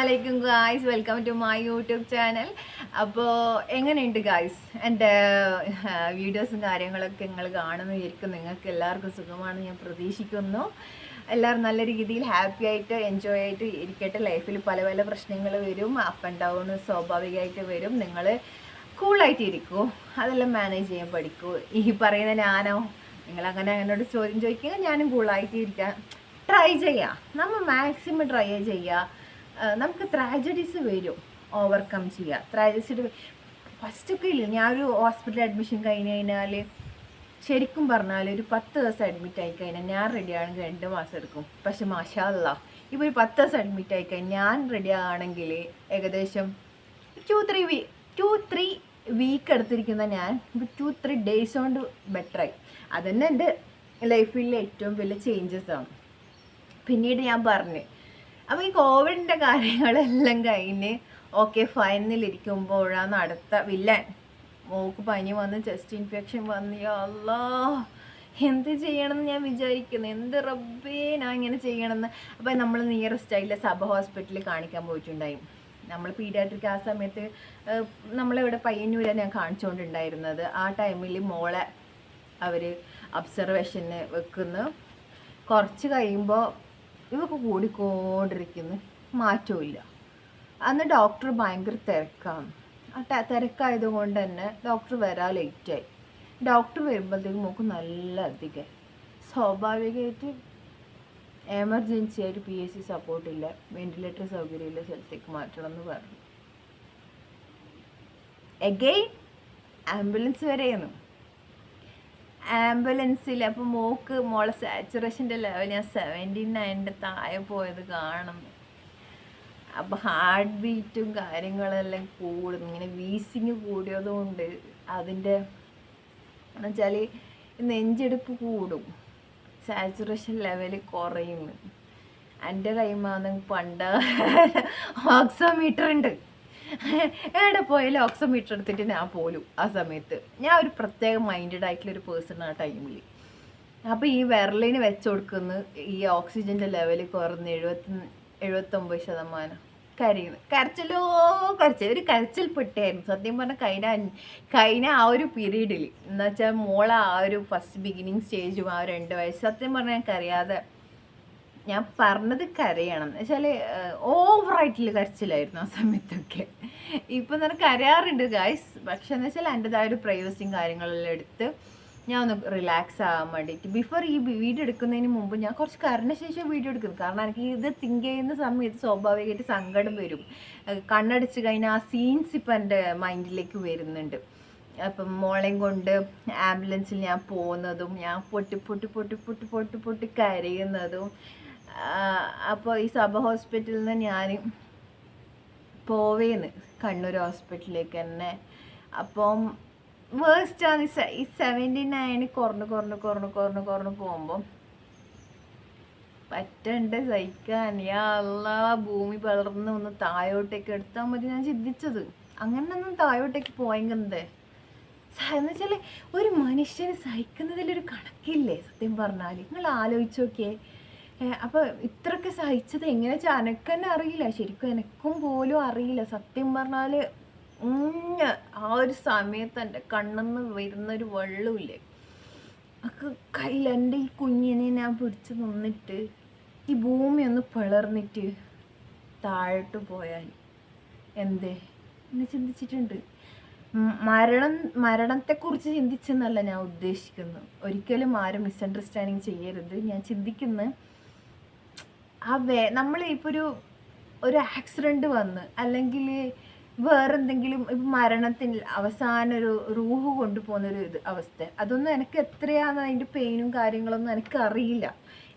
അലൈക്കും guys welcome to my YouTube channel അപ്പോൾ എങ്ങനെയുണ്ട് ഗായ്സ് എന്റെ വീഡിയോസും കാര്യങ്ങളൊക്കെ നിങ്ങൾ കാണുന്നു വിചാരിക്കും നിങ്ങൾക്ക് എല്ലാവർക്കും സുഖമാണെന്ന് ഞാൻ പ്രതീക്ഷിക്കുന്നു. എല്ലാവരും നല്ല രീതിയിൽ ഹാപ്പി ആയിട്ട് എൻജോയ് ആയിട്ട് ഇരിക്കട്ടെ. ലൈഫിൽ പല പല പ്രശ്നങ്ങൾ വരും അപ്പ് ആൻഡ് ഡൗൺ സ്വാഭാവികമായിട്ട് വരും. നിങ്ങൾ കൂളായിട്ട് ഇരിക്കൂ. അതെല്ലാം മാനേജ് ചെയ്യാൻ പഠിക്കൂ. ഈ പറയുന്ന ഞാനോ നിങ്ങൾ അങ്ങനെ അങ്ങനോട് ചോദ്യം ചോദിക്കുക ഞാനും കൂളായിട്ട് ഇരിക്കാൻ ട്രൈ ചെയ്യാം. നമ്മൾ മാക്സിമം ട്രൈ ചെയ്യുക നമുക്ക് ട്രാജഡീസ് വരും ഓവർകം ചെയ്യുക ട്രാജഡീസ് ഫസ്റ്റൊക്കെ ഇല്ല ഞാൻ ഒരു ഹോസ്പിറ്റലിൽ അഡ്മിഷൻ കഴിഞ്ഞ് കഴിഞ്ഞാൽ ശരിക്കും പറഞ്ഞാൽ ഒരു പത്ത് ദിവസം അഡ്മിറ്റ് ആയി കഴിഞ്ഞാൽ ഞാൻ റെഡി ആണെങ്കിൽ രണ്ട് മാസം എടുക്കും. പക്ഷെ മാഷാല്ല ഇപ്പോൾ ഒരു പത്ത് ദിവസം അഡ്മിറ്റ് ആയി കഴിഞ്ഞാൽ ഞാൻ റെഡി ആണെങ്കിൽ ഏകദേശം two three we two three week എടുത്തിരിക്കുന്ന ഞാൻ ടു ത്രീ ഡേയ്സ് കൊണ്ട് ബെറ്ററായി അതന്നെ എന്റെ ലൈഫിലെ ഏറ്റവും വലിയ ചേഞ്ചസ് ആണ്. പിന്നീട് ഞാൻ പറഞ്ഞു അപ്പോൾ ഈ കോവിഡിന്റെ കാര്യങ്ങളെല്ലാം കഴിഞ്ഞ് ഓക്കെ ഫൈനലിരിക്കുമ്പോഴാണ് അടുത്ത വില്ലൻ. മോക്ക് പനി വന്ന് ചെസ്റ്റ് ഇൻഫെക്ഷൻ വന്ന് അല്ലാ എന്ത് ചെയ്യണമെന്ന് ഞാൻ വിചാരിക്കുന്നു. എന്ത് റബ്ബേ ഞാൻ ഇങ്ങനെ ചെയ്യണമെന്ന്. അപ്പോൾ നമ്മൾ നിയറസ്റ്റ് ആയിട്ടുള്ള സബ ഹോസ്പിറ്റലിൽ കാണിക്കാൻ പോയിട്ടുണ്ടായി. നമ്മൾ പീഡിയാട്രിക് ആ സമയത്ത് നമ്മളിവിടെ പയ്യന്നൂരാണ് ഞാൻ കാണിച്ചുകൊണ്ടുണ്ടായിരുന്നത് ആ ടൈമിൽ മോളെ അവർ അബ്സർവേഷന് വെക്കുന്നു. കുറച്ച് കഴിയുമ്പോൾ ഇവക്ക് കൂടിക്കൊണ്ടിരിക്കുന്നു. മാറ്റമില്ല അന്ന് ഡോക്ടർ ഭയങ്കര തിരക്കാണ്. ആ തിരക്കായതുകൊണ്ട് തിരക്കായത് കൊണ്ട് തന്നെ ഡോക്ടർ വരാൻ ലേറ്റായി ഡോക്ടർ വരുമ്പോഴത്തേക്കും നമുക്ക് നല്ല അധികം. സ്വാഭാവികമായിട്ട് എമർജൻസി ആയിട്ട് പി എസ് സി സപ്പോർട്ടില്ല വെന്റിലേറ്റർ സൗകര്യമില്ല സ്ഥലത്തേക്ക് മാറ്റണം എന്ന് പറഞ്ഞു. എഗെയിൻ ആംബുലൻസ് വരെയാണ് ആംബുലൻസിൽ അപ്പോൾ മോക്ക് മോളെ സാച്ചുറേഷന്റെ ലെവൽ ഞാൻ സെവന്റി നയന്റെ താഴെ പോയത് കാണുന്നു അപ്പോൾ ഹാർട്ട് ബീറ്റും കാര്യങ്ങളെല്ലാം കൂടും ഇങ്ങനെ വീസിങ് കൂടിയതുകൊണ്ട് അതിന്റെ എന്നുവെച്ചാൽ നെഞ്ചെടുപ്പ് കൂടും. സാച്ചുറേഷൻ ലെവൽ കുറയും എന്റെ കൈമാന്ന് പണ്ട് ഓക്സോമീറ്റർ ഉണ്ട്. എവിടെ പോയാലും മീറ്റർ എടുത്തിട്ട് ഞാൻ പോലും ആ സമയത്ത്. ഞാൻ ഒരു പ്രത്യേക മൈൻഡഡ് ആയിട്ടുള്ള ഒരു പേഴ്സൺ ആ ടൈമിൽ അപ്പോൾ ഈ വിരലിന് വെച്ച് കൊടുക്കുന്ന ഈ ഓക്സിജന്റെ ലെവൽ കുറഞ്ഞ് എഴുപത്തി എഴുപത്തൊമ്പത് ശതമാനം. കരയുന്നു. കരച്ചിലോ കരച്ചിൽ. ഒരു കരച്ചിൽ പെട്ടായിരുന്നു. സത്യം പറഞ്ഞാൽ കഴിഞ്ഞ കഴിഞ്ഞ ആ ഒരു പീരീഡിൽ എന്നുവെച്ചാൽ മോളെ ആ ഒരു ഫസ്റ്റ് ബിഗിനിങ് സ്റ്റേജും ആ രണ്ട് വയസ്സ്. സത്യം പറഞ്ഞാൽ കരയാതെ ഞാൻ പറഞ്ഞത് കരയണം. എന്ന് വെച്ചാൽ ഓവറായിട്ടുള്ള കരച്ചിലായിരുന്നു ആ സമയത്തൊക്കെ. ഇപ്പം നിനക്ക് കരയാറുണ്ട് ഗായ്സ് പക്ഷെ എന്ന് വെച്ചാൽ എന്റെതായ ഒരു പ്രൈവസിയും കാര്യങ്ങളെല്ലാം എടുത്ത് ഞാൻ ഒന്ന് റിലാക്സ് ആകാൻ വേണ്ടിയിട്ട്. ബിഫോർ ഈ വീഡിയോ എടുക്കുന്നതിന് മുമ്പ് ഞാൻ കുറച്ച് കരഞ്ഞ ശേഷം വീഡിയോ എടുക്കുന്നു. കാരണം എനിക്ക് ഇത് തിങ്ക് ചെയ്യുന്ന സമയത്ത് സ്വാഭാവികമായിട്ട് സങ്കടം വരും. കണ്ണടച്ച് കഴിഞ്ഞാൽ ആ സീൻസ് ഇപ്പം എന്റെ മൈൻഡിലേക്ക് വരുന്നുണ്ട്. അപ്പം മോളെയും കൊണ്ട് ആംബുലൻസിൽ ഞാൻ പോകുന്നതും ഞാൻ പൊട്ടി പൊട്ടി പൊട്ടി പൊട്ടി പൊട്ടി പൊട്ടി കരയുന്നതും അപ്പോൾ ഈ സഭ ഹോസ്പിറ്റലിൽ നിന്ന് ഞാൻ പോവേന്ന്. കണ്ണൂർ ഹോസ്പിറ്റലിലേക്ക് തന്നെ. അപ്പം വേസ്റ്റാണ് ഈ സെവന്റി നയന് കുറഞ്ഞ് കുറഞ്ഞ് കുറഞ്ഞ് കുറഞ്ഞ് കുറഞ്ഞ് പോകുമ്പം പറ്റണ്ട് സഹിക്കാൻ. യാ അല്ലാ ഭൂമി പലർന്ന് ഒന്ന് താഴോട്ടേക്ക് എടുത്താൽ മതി ഞാൻ ചിന്തിച്ചത്. അങ്ങനെ ഒന്നും താഴോട്ടേക്ക് പോയെങ്കെന്തേ? എന്ന് വെച്ചാൽ ഒരു മനുഷ്യന് സഹിക്കുന്നതിലൊരു കണക്കില്ലേ? സത്യം പറഞ്ഞാൽ നിങ്ങൾ ആലോചിച്ച് അപ്പോൾ ഇത്രയൊക്കെ സഹിച്ചത് എങ്ങനെ വെച്ചാൽ എനക്ക് തന്നെ അറിയില്ല. ശരിക്കും എനക്കും പോലും അറിയില്ല. സത്യം പറഞ്ഞാൽ ആ ഒരു സമയത്ത് എന്റെ കണ്ണെന്ന് വരുന്നൊരു വെള്ളമില്ലേ അക്ക് കയ്യിൽ എന്റെ ഈ കുഞ്ഞിനെ ഞാൻ പിടിച്ച് നിന്നിട്ട് ഈ ഭൂമി ഒന്ന് പിളർന്നിട്ട് താഴോട്ട് പോയാൽ എന്തേ? എന്ന് ചിന്തിച്ചിട്ടുണ്ട്. മരണം മരണം മരണത്തെക്കുറിച്ച് ചിന്തിച്ചെന്നല്ല ഞാൻ ഉദ്ദേശിക്കുന്നത് ഒരിക്കലും ആരും മിസ്അണ്ടർസ്റ്റാൻഡിങ് ചെയ്യരുത്. ഞാൻ ചിന്തിക്കുന്ന ആ നമ്മൾ ഇപ്പോൾ ഒരു ഒരു ആക്സിഡന്റ് വന്ന് അല്ലെങ്കിൽ വേറെന്തെങ്കിലും ഇപ്പം മരണത്തിൽ അവസാന ഒരു റൂഹ് കൊണ്ടുപോകുന്ന ഒരു ഇത് അവസ്ഥ അതൊന്നും എനിക്ക് എത്രയാണ് അതിന്റെ പെയിനും കാര്യങ്ങളൊന്നും എനിക്ക് അറിയില്ല.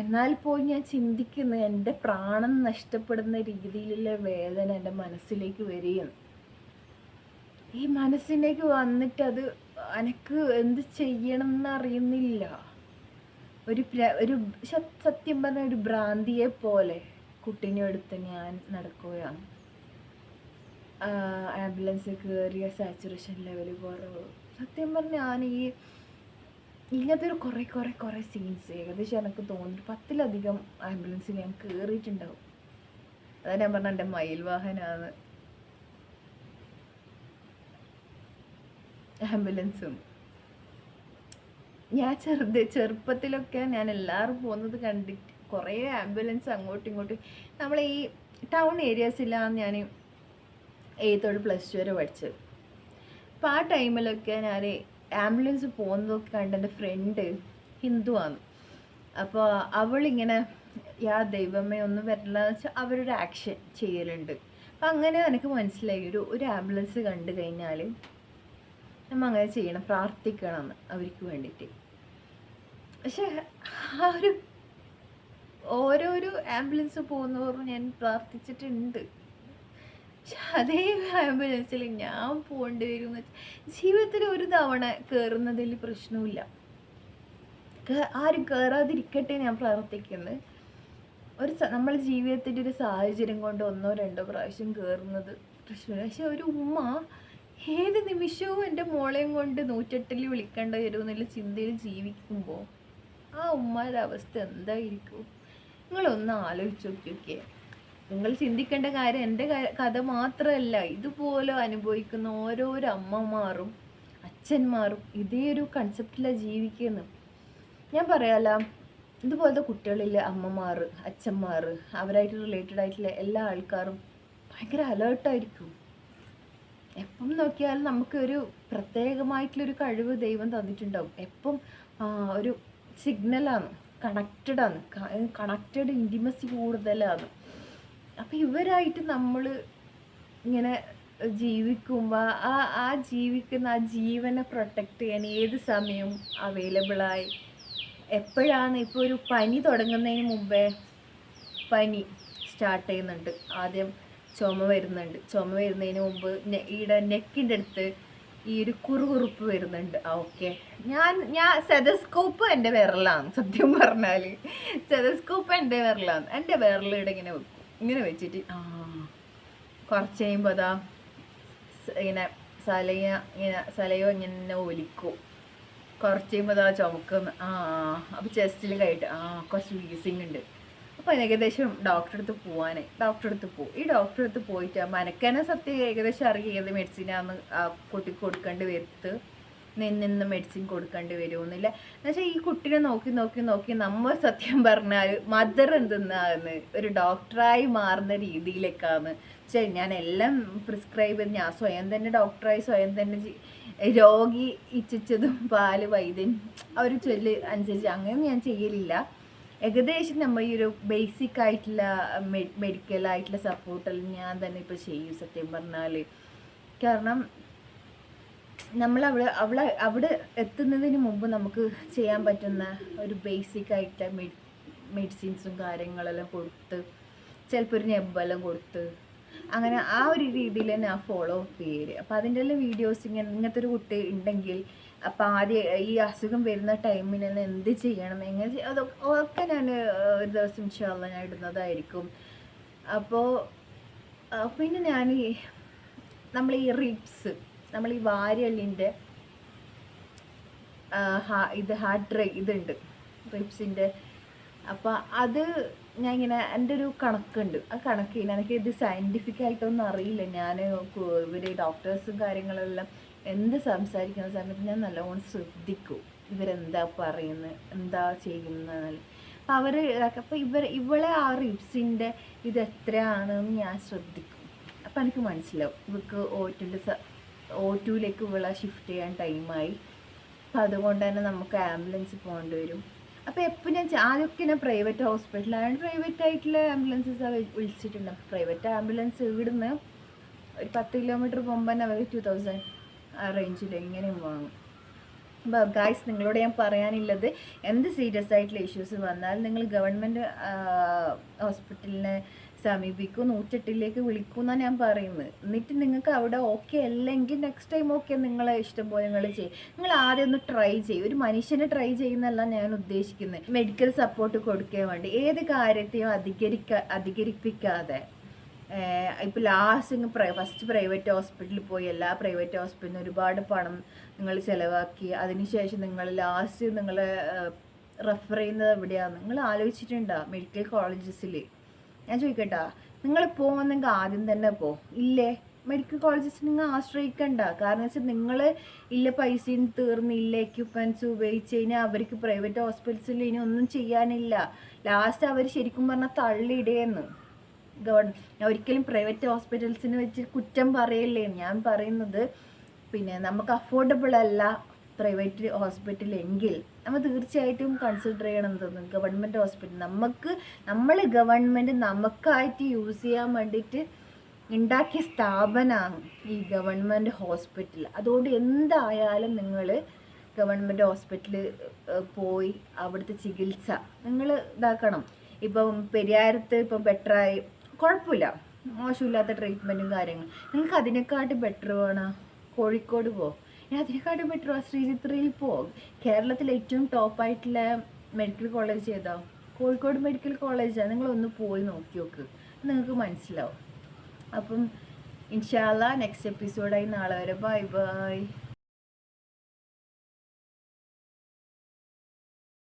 എന്നാൽ പോയി ഞാൻ ചിന്തിക്കുന്നത് എന്റെ പ്രാണൻ നഷ്ടപ്പെടുന്ന രീതിയിലുള്ള വേദന എന്റെ മനസ്സിലേക്ക് വരികയാണ്. ഈ മനസ്സിലേക്ക് വന്നിട്ട് അത് എനക്ക് എന്ത് ചെയ്യണം എന്നറിയുന്നില്ല ഒരു ഒരു സത്യം പറഞ്ഞ ഒരു ഭ്രാന്തിയെ പോലെ കുട്ടീനെ എടുത്ത് ഞാൻ നടക്കുകയാണ്. ആംബുലൻസ് കയറിയ സാച്ചുറേഷൻ ലെവൽ കുറവ് സത്യം പറഞ്ഞ ഞാൻ ഈ ഇങ്ങനത്തെ ഒരു കുറേ കുറേ കുറേ സീൻസ് ഏകദേശം എനിക്ക് തോന്നുന്നു പത്തിലധികം ആംബുലൻസിൽ ഞാൻ കയറിയിട്ടുണ്ടാവും അതാ ഞാൻ പറഞ്ഞ എന്റെ മയിൽ വാഹനമാണ് ആംബുലൻസും ഞാൻ ചെറുത് ചെറുപ്പത്തിലൊക്കെ ഞാൻ എല്ലാവരും പോകുന്നത് കണ്ടിട്ട് കുറേ ആംബുലൻസ് അങ്ങോട്ടും ഇങ്ങോട്ടും. നമ്മൾ ഈ ടൗൺ ഏരിയാസിലാണ് ഞാൻ എയ്ത്തോട് പ്ലസ് ടു വരെ പഠിച്ചത്. അപ്പോൾ ആ ടൈമിലൊക്കെ ഞാൻ ആംബുലൻസ് പോകുന്നതൊക്കെ കണ്ട് എന്റെ ഫ്രണ്ട് ഹിന്ദുവാണ് അപ്പോൾ അവളിങ്ങനെ യാ ദൈവമേ ഒന്നും വരില്ല എന്ന് വെച്ചാൽ അവരൊരു ആക്ഷൻ ചെയ്യലുണ്ട്. അപ്പം അങ്ങനെ എനിക്ക് മനസ്സിലായി. ഒരു ഒരു ആംബുലൻസ് കണ്ടു കഴിഞ്ഞാൽ നമ്മൾ അങ്ങനെ ചെയ്യണം പ്രാർത്ഥിക്കണം എന്ന് അവർക്ക് വേണ്ടിയിട്ട്. പക്ഷെ ആ ഒരു ഓരോരോ ആംബുലൻസ് പോകുന്നവരും ഞാൻ പ്രാർത്ഥിച്ചിട്ടുണ്ട്. പക്ഷെ അതേ ആംബുലൻസിൽ ഞാൻ പോകേണ്ടി വരും എന്ന് വെച്ചാൽ ജീവിതത്തിൽ ഒരു തവണ കയറുന്നതിൽ പ്രശ്നമില്ല ആരും കയറാതിരിക്കട്ടെ ഞാൻ പ്രാർത്ഥിക്കുന്നത് ഒരു നമ്മൾ ജീവിതത്തിന്റെ ഒരു സാഹചര്യം കൊണ്ട് ഒന്നോ രണ്ടോ പ്രാവശ്യം കയറുന്നത് പ്രശ്നമില്ല. പക്ഷെ ഒരു ഉമ്മ ഏത് നിമിഷവും എന്റെ മോളെയും കൊണ്ട് നൂറ്റെട്ടിൽ വിളിക്കേണ്ട വരുമെന്നുള്ള ചിന്തയിൽ ജീവിക്കുമ്പോൾ ആ ഉമ്മയുടെ അവസ്ഥ എന്തായിരിക്കും? നിങ്ങളൊന്ന് ആലോചിച്ച് നോക്കിയൊക്കെ. നോക്കിയേ നിങ്ങൾ ചിന്തിക്കേണ്ട കാര്യം എന്റെ കഥ മാത്രമല്ല ഇതുപോലെ അനുഭവിക്കുന്ന ഓരോരോ അമ്മമാരും അച്ഛന്മാരും ഇതേ ഒരു കൺസെപ്റ്റിലാണ് ജീവിക്കുന്നത് ഞാൻ പറയാല ഇതുപോലത്തെ കുട്ടികളിലെ അമ്മമാർ അച്ഛന്മാർ അവരായിട്ട് റിലേറ്റഡ് ആയിട്ടുള്ള എല്ലാ ആൾക്കാരും ഭയങ്കര അലേർട്ടായിരിക്കും എപ്പം നോക്കിയാലും നമുക്ക് ഒരു പ്രത്യേകമായിട്ടുള്ളൊരു കഴിവ് ദൈവം തന്നിട്ടുണ്ടാവും. എപ്പം ഒരു സിഗ്നലാണ് കണക്റ്റഡ് ആണ്. കണക്റ്റഡ് ഇന്റിമസി കൂടുതലാണ്. അപ്പം ഇവരായിട്ട് നമ്മൾ ഇങ്ങനെ ജീവിക്കുമ്പോൾ ആ ആ ജീവിക്കുന്ന ആ ജീവനെ പ്രൊട്ടക്റ്റ് ചെയ്യാൻ ഏത് സമയവും അവൈലബിളായി എപ്പോഴാണ് ഇപ്പോൾ ഒരു പനി തുടങ്ങുന്നതിന് മുമ്പേ പനി സ്റ്റാർട്ട് ചെയ്യുന്നുണ്ട്. ആദ്യം ചുമ വരുന്നുണ്ട്. ചുമ വരുന്നതിന് മുമ്പ് ഈടെ നെക്കിന്റെ അടുത്ത് ഈ ഒരു കുറുകുറുപ്പ് വരുന്നുണ്ട്. ഓക്കെ ഞാൻ ഞാൻ സെതസ്കോപ്പ് എന്റെ വിരലാണ് സത്യം പറഞ്ഞാൽ സെതസ്കോപ്പ് എന്റെ വിരലാണ്. എന്റെ വിരലിവിടെ ഇങ്ങനെ വെക്കും ഇങ്ങനെ വെച്ചിട്ട് ആ കുറച്ച് കഴിയുമ്പോൾ അതാ ഇങ്ങനെ സലയ ഇങ്ങനെ സലയോ ഇങ്ങനെ ഒലിക്കും. കുറച്ച് കഴിയുമ്പോൾ അതാ ചുമക്കുന്നു. ആ അപ്പോൾ ചെസ്റ്റിൽ കയറ്റ് ആ കുറച്ച് വീസിങ് ഉണ്ട്. അപ്പോൾ ഏകദേശം ഡോക്ടറെ അടുത്ത് പോവാനേ. ഡോക്ടറെ അടുത്ത് പോകും ഈ ഡോക്ടറെ അടുത്ത് പോയിട്ട് മനക്കനെ സത്യം ഏകദേശം അറിയാം ഏത് മെഡിസിനാന്ന് കുട്ടിക്ക് കൊടുക്കേണ്ടി വരുത്ത്. നിന്നിന്ന് മെഡിസിൻ കൊടുക്കേണ്ടി വരുമെന്നില്ല എന്നുവെച്ചാൽ ഈ കുട്ടീനെ നോക്കി നോക്കി നോക്കി നമ്മൾ സത്യം പറഞ്ഞാൽ മദർ എന്തെന്നാന്ന് ഒരു ഡോക്ടറായി മാറുന്ന രീതിയിലേക്കാണ് വെച്ചാൽ ഞാൻ എല്ലാം പ്രിസ്ക്രൈബ് ചെയ്ത് ഞാൻ സ്വയം തന്നെ ഡോക്ടറായി സ്വയം തന്നെ രോഗി ഇച്ഛിച്ചതും പാൽ വൈദ്യൻ ഒരു ചൊല്ല് അനുസരിച്ച് അങ്ങനെ ഞാൻ ചെയ്യലില്ല. ഏകദേശം നമ്മൾ ഈ ഒരു ബേസിക് ആയിട്ടുള്ള മെഡിക്കൽ ആയിട്ടുള്ള സപ്പോർട്ടെല്ലാം ഞാൻ തന്നെ ഇപ്പോൾ ചെയ്യും സത്യം പറഞ്ഞാൽ കാരണം നമ്മൾ അവിടെ അവിടെ അവിടെ എത്തുന്നതിന് മുമ്പ് നമുക്ക് ചെയ്യാൻ പറ്റുന്ന ഒരു ബേസിക് ആയിട്ടുള്ള മെഡി മെഡിസിൻസും കാര്യങ്ങളെല്ലാം കൊടുത്ത് ചിലപ്പോൾ ഒരു നെബെല്ലാം കൊടുത്ത് അങ്ങനെ ആ ഒരു രീതിയിൽ തന്നെ ആ ഫോളോ അപ്പ് ചെയ്യൽ. അപ്പോൾ അതിന്റെ എല്ലാം വീഡിയോസ് ഇങ്ങനെ ഇങ്ങനത്തെ ഒരു കുട്ടി ഉണ്ടെങ്കിൽ അപ്പോൾ ആദ്യം ഈ അസുഖം വരുന്ന ടൈമിൽ തന്നെ എന്ത് ചെയ്യണം? എങ്ങനെ അതൊക്കെ ഒക്കെ ഞാൻ ഒരു ദിവസം ഇൻഷാല്ല ഞാൻ ഇടുന്നതായിരിക്കും. അപ്പോൾ പിന്നെ ഞാൻ ഈ നമ്മൾ ഈ റിപ്സ് നമ്മൾ ഈ വാര്യള്ളിന്റെ ഇത് ഹാർട്ട് ഇതുണ്ട് റിപ്സിന്റെ അപ്പോൾ അത് ഞാൻ ഇങ്ങനെ എന്റെ ഒരു കണക്കുണ്ട്. ആ കണക്ക് എനിക്ക് ഇത് സയന്റിഫിക് ആയിട്ടൊന്നും അറിയില്ല. ഞാൻ ഇവർ ഡോക്ടേഴ്സും കാര്യങ്ങളെല്ലാം എന്ത് സംസാരിക്കുന്ന സമയത്ത് ഞാൻ നല്ലോണം ശ്രദ്ധിക്കും. ഇവരെന്താ പറയുന്നത് എന്താ ചെയ്യുന്നത് അപ്പം അവർ അപ്പം ഇവർ ഇവളെ ആ റിപ്സിന്റെ ഇത് എത്രയാണെന്ന് ഞാൻ ശ്രദ്ധിക്കും. അപ്പം എനിക്ക് മനസ്സിലാവും. ഇവർക്ക് ഓറ്റിന്റെ ഓ ടുവിലേക്ക് ഇവളെ ഷിഫ്റ്റ് ചെയ്യാൻ ടൈമായി അപ്പം അതുകൊണ്ട് തന്നെ നമുക്ക് ആംബുലൻസ് പോകേണ്ടി വരും. അപ്പോൾ എപ്പോൾ ഞാൻ ആദ്യമൊക്കെ ഞാൻ പ്രൈവറ്റ് ഹോസ്പിറ്റലാണ് പ്രൈവറ്റ് ആയിട്ടുള്ള ആംബുലൻസസ് വിളിച്ചിട്ടുണ്ട്. പ്രൈവറ്റ് ആംബുലൻസ് ഇവിടുന്ന് ഒരു പത്ത് കിലോമീറ്റർ പോകുമ്പോൾ അവർ ടു തൗസൻഡ് ആ റേഞ്ചിൽ എങ്ങനെയും വാങ്ങും. അപ്പോൾ ഗായ്സ് നിങ്ങളോട് ഞാൻ പറയാനുള്ളത് എന്ത് സീരിയസ് ആയിട്ടുള്ള ഇഷ്യൂസ് വന്നാൽ നിങ്ങൾ ഗവൺമെന്റ് ഹോസ്പിറ്റലിനെ സമീപിക്കൂ നൂറ്റെട്ടിലേക്ക് വിളിക്കൂ എന്നാണ് ഞാൻ പറയുന്നത്. എന്നിട്ട് നിങ്ങൾക്ക് അവിടെ ഓക്കെ അല്ലെങ്കിൽ നെക്സ്റ്റ് ടൈം ഓക്കെ നിങ്ങളെ ഇഷ്ടം പോലെ നിങ്ങൾ ചെയ്യും. നിങ്ങൾ ആദ്യം ഒന്ന് ട്രൈ ചെയ്യും. ഒരു മനുഷ്യനെ ട്രൈ ചെയ്യുന്നല്ല ഞാൻ ഉദ്ദേശിക്കുന്നത്. മെഡിക്കൽ സപ്പോർട്ട് കൊടുക്കാൻ വേണ്ടി. ഏത് കാര്യത്തെയും അധികരിക്ക അധികരിപ്പിക്കാതെ. ഇപ്പോൾ ലാസ്റ്റ് ഫസ്റ്റ് പ്രൈവറ്റ് ഹോസ്പിറ്റലിൽ പോയി എല്ലാ പ്രൈവറ്റ് ഹോസ്പിറ്റലിൽ ഒരുപാട് പണം നിങ്ങൾ ചിലവാക്കി. അതിനുശേഷം നിങ്ങൾ ലാസ്റ്റ് നിങ്ങൾ റെഫർ ചെയ്യുന്നത് എവിടെയാണ് നിങ്ങൾ ആലോചിച്ചിട്ടുണ്ടോ മെഡിക്കൽ കോളേജസിൽ ഞാൻ ചോദിക്കട്ടാ നിങ്ങൾ പോകുന്നെങ്കിൽ ആദ്യം തന്നെ പോ. ഇല്ലേ? മെഡിക്കൽ കോളേജസ് നിങ്ങൾ ആശ്രയിക്കണ്ട. കാരണം വെച്ചാൽ നിങ്ങൾ ഇല്ല പൈസയും തീർന്നില്ല എക്യുപ്മെന്റ്സ് ഉപയോഗിച്ച് കഴിഞ്ഞാൽ അവർക്ക് പ്രൈവറ്റ് ഹോസ്പിറ്റൽസിൽ ഇനി ഒന്നും ചെയ്യാനില്ല. ലാസ്റ്റ് അവർ ശരിക്കും പറഞ്ഞാൽ തള്ളിയിടേന്ന്. ഗവൺ ഒരിക്കലും പ്രൈവറ്റ് ഹോസ്പിറ്റൽസിന് വെച്ച് കുറ്റം പറയല്ലേ? ഞാൻ പറയുന്നത് പിന്നെ നമുക്ക് അഫോർഡബിൾ അല്ല പ്രൈവറ്റ് ഹോസ്പിറ്റൽ എങ്കിൽ. നമ്മൾ തീർച്ചയായിട്ടും കൺസിഡർ ചെയ്യണം തോന്നുന്നു. ഗവൺമെന്റ് ഹോസ്പിറ്റൽ നമുക്ക് നമ്മൾ ഗവൺമെന്റ് നമുക്കായിട്ട് യൂസ് ചെയ്യാൻ വേണ്ടിയിട്ട് ഉണ്ടാക്കിയ സ്ഥാപനമാണ് ഈ ഗവൺമെന്റ് ഹോസ്പിറ്റൽ അതുകൊണ്ട് എന്തായാലും നിങ്ങൾ ഗവൺമെന്റ് ഹോസ്പിറ്റലിൽ പോയി അവിടുത്തെ ചികിത്സ നിങ്ങൾ ഇതാക്കണം. ഇപ്പം പെരിയാരത്ത് ഇപ്പം ബെറ്ററായി കുഴപ്പമില്ല. മോശമില്ലാത്ത ട്രീറ്റ്മെന്റും കാര്യങ്ങളും. നിങ്ങൾക്ക് അതിനെക്കാട്ടി ബെറ്റർ വേണം? കോഴിക്കോട് പോ. അതിനെക്കാട്ടി ബെറ്റർ ആ ശ്രീചിത്രയിൽ പോ. കേരളത്തിലെ ഏറ്റവും ടോപ്പായിട്ടുള്ള മെഡിക്കൽ കോളേജ് ഏതാ? കോഴിക്കോട് മെഡിക്കൽ കോളേജാണ് നിങ്ങളൊന്ന് പോയി നോക്കി നോക്ക്. നിങ്ങൾക്ക് മനസ്സിലാവും. അപ്പം ഇൻഷാല്ല നെക്സ്റ്റ് എപ്പിസോഡായി നാളെ വരെ. Bye bye